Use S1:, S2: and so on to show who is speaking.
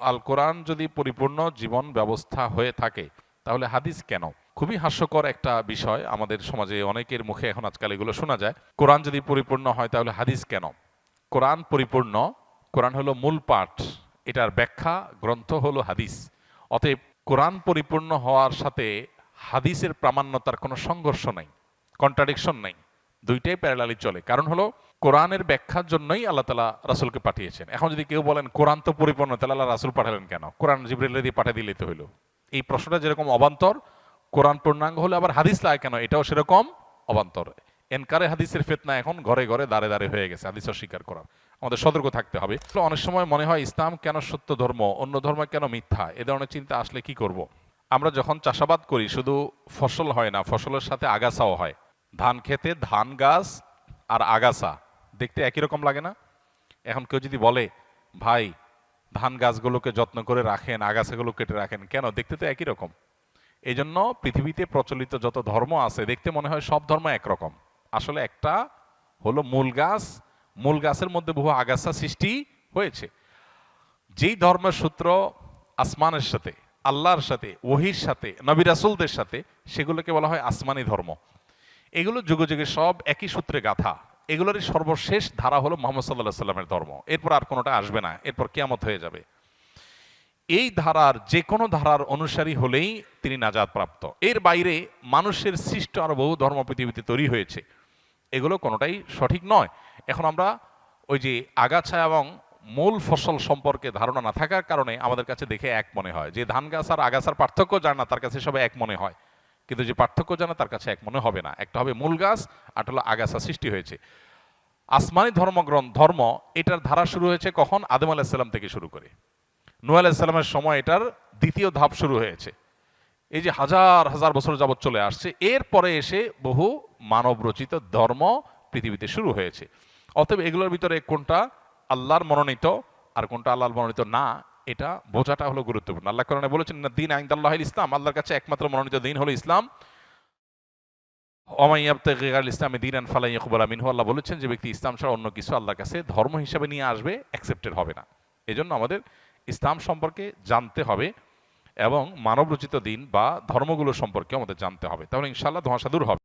S1: আল কোরআন যদি পরিপূর্ণ জীবন ব্যবস্থা হয়ে থাকে, তাহলে হাদিস কেন? খুবই হাস্যকর একটা বিষয় আমাদের সমাজে অনেকের মুখে এখন আজকাল এগুলো শোনা যায়। কোরআন যদি পরিপূর্ণ হয়, তাহলে হাদিস কেন? কোরআন পরিপূর্ণ, কোরআন হলো মূল পাঠ, এটার ব্যাখ্যা, গ্রন্থ হলো হাদিস। অতএব কোরআন পরিপূর্ণ হওয়ার সাথে হাদিসের প্রামাণ্যতার কোনো সংঘর্ষ নাই কন্ট্রাডিকশন নাই, দুইটাই প্যারালালি চলে। কারণ হলো কোরআনের ব্যাখ্যার জন্যই আল্লাহ তালা রাসুলকে পাঠিয়েছেন। এখন যদি কেউ বলেন, কোরআন তো পরিপূর্ণ তাহলে আল্লাহ রাসুল পাঠালেন কেন? কোরআন জিবরিল্লা দিয়ে পাঠিয়ে দিলে তো হইল। এই প্রশ্নটা যেরকম অবান্তর, কোরআন পূর্ণাঙ্গ হলে আবার হাদিস লাগে কেন? এটাও সেরকম অবান্তর। এনকারে হাদিসের ফেতনা এখন ঘরে ঘরে দাঁড়ে দাঁড়ে হয়ে গেছে, হাদিস অস্বীকার করার আমাদের সতর্ক থাকতে হবে। তো অনেক সময় মনে হয় ইসলাম কেন সত্য ধর্ম, অন্য ধর্ম কেন মিথ্যা? এ ধরনের চিন্তা আসলে কি করব। আমরা যখন চাষাবাদ করি, শুধু ফসল হয় না, ফসলের সাথে আগাছাও হয়। ধান খেতে ধান, গাছ আর আগাছা। দেখতে একই রকম লাগে না? এখন কেউ যদি বলে, ভাই, ধান গাছগুলোকে যত্ন করে রাখেন, আগাছাগুলো কেটে রাখেন, কেন? দেখতে তো একই রকম। এই জন্য পৃথিবীতে প্রচলিত যত ধর্ম আছে, দেখতে মনে হয় সব ধর্ম একরকম। আসলে একটা হলো মূল গাছ, মূল গাছের মধ্যে বহু আগাছা সৃষ্টি হয়েছে। যেই ধর্মের সূত্র আসমানের সাথে, আল্লাহর সাথে, ওহির সাথে, নবী রাসুলদের সাথে, সেগুলোকে বলা হয় আসমানি ধর্ম। এগুলো যুগে যুগে সব একই সূত্রে গাথা। এগুলোরই সর্বশেষ ধারা হলো মোহাম্মদ সাল্লাহ সাল্লামের ধর্ম। এরপর আর কোনোটা আসবে না। এরপর কেয়ামত হয়ে যাবে। এই ধারার যে কোনো ধারার অনুসারী হলেই তিনি নাজাদ প্রাপ্ত এর বাইরে মানুষের সৃষ্ট আর বহু ধর্ম পৃথিবীতে তৈরি হয়েছে। এগুলো কোনোটাই সঠিক নয়। এখন আমরা ওই যে আগাছা এবং মূল ফসল সম্পর্কে ধারণা না থাকার কারণে আমাদের কাছে দেখে এক মনে হয়। যে ধান গাছ আর আগাছার পার্থক্য জানা তার কাছে সবাই এক মনে হয়। কিন্তু যে পার্থক্য জানা তার কাছে এক মনে হবে না। একটা হবে মূল গাছ আর হলো আগাছা সৃষ্টি হয়েছে। আসমানি ধর্মগ্রন্থ ধর্ম এটার ধারা শুরু হয়েছে কখন? আদম আলাহিসাল্লাম থেকে শুরু করে। নূ আলাহিসাল্লামের সময় এটার দ্বিতীয় ধাপ শুরু হয়েছে। এই যে হাজার হাজার বছর যাবৎ চলে আসছে, এরপরে এসে বহু মানব রচিত ধর্ম পৃথিবীতে শুরু হয়েছে। অতএব এগুলোর ভিতরে কোনটা আল্লাহর মনোনীত আর কোনটা আল্লাহর মনোনীত না এটা বোঝাটা হলো গুরুত্বপূর্ণ। আল্লাহ কোরআনে বলেছেন না দিন আইন্দাল্লাহ ইসলাম। আল্লাহর কাছে একমাত্র মনোনীত দিন হলো ইসলাম। ইসলামে দিন আন ফালাই ইকবাল মিনহু। আল্লাহ বলেছেন যে ব্যক্তি ইসলাম ছাড়া অন্য কিছু আল্লাহর কাছে ধর্ম হিসাবে নিয়ে আসবে অ্যাকসেপ্টেড হবে না। এজন্য আমাদের ইসলাম সম্পর্কে জানতে হবে এবং মানব রচিত দিন বা ধর্মগুলো সম্পর্কে আমাদের জানতে হবে। তাহলে ইনশাল্লাহ ধোঁয়াশা দূর হবে।